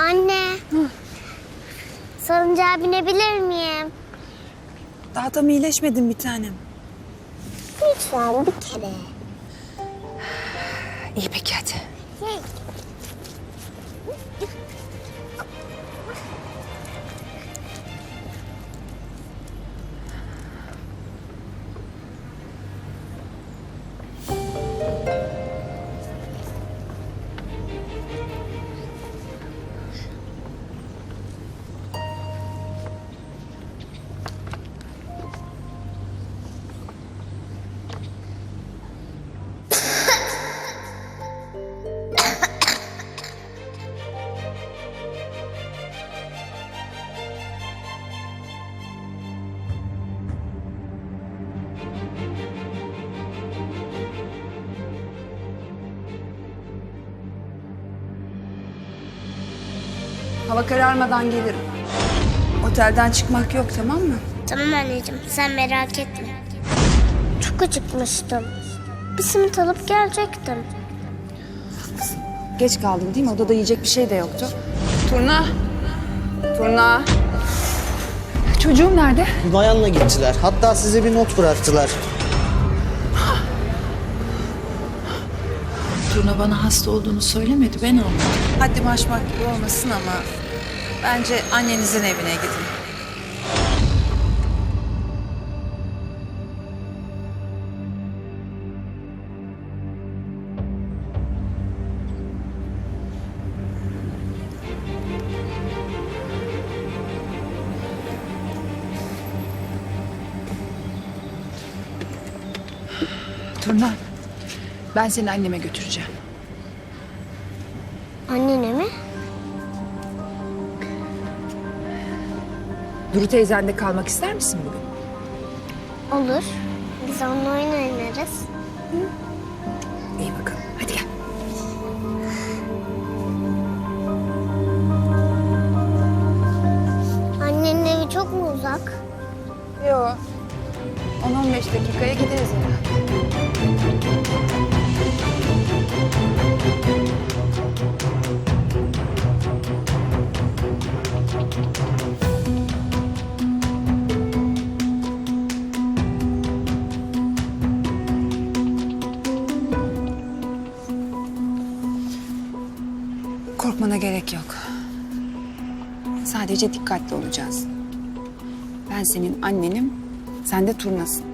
Anne. Salıncağa binebilir miyim? Daha tam iyileşmedin bir tanem. Lütfen bir kere. İyi peki hadi. Hava kararmadan gelirim. Otelden çıkmak yok tamam mı? Tamam anneciğim sen merak etme. Çok acıkmıştım. Bir simit alıp gelecektim. Geç kaldın değil mi? Odada yiyecek bir şey de yoktu. Turna. Turna. Çocuğum nerede? Bayanla gittiler. Hatta size bir not bıraktılar. Turna bana hasta olduğunu söylemedi, ben anladım. Haddim aşmak gibi olmasın ama bence annenizin evine gidin. Turna, ben seni anneme götüreceğim. Annene mi? Duru teyzende kalmak ister misin bugün? Olur. Biz onunla oyun oynarız. İyi bakalım, hadi gel. Annenin evi çok mu uzak? Yo. 10-15 dakikaya gideriz herhalde. Korkmana gerek yok. Sadece dikkatli olacağız. Ben senin annenim, sen de turnasın.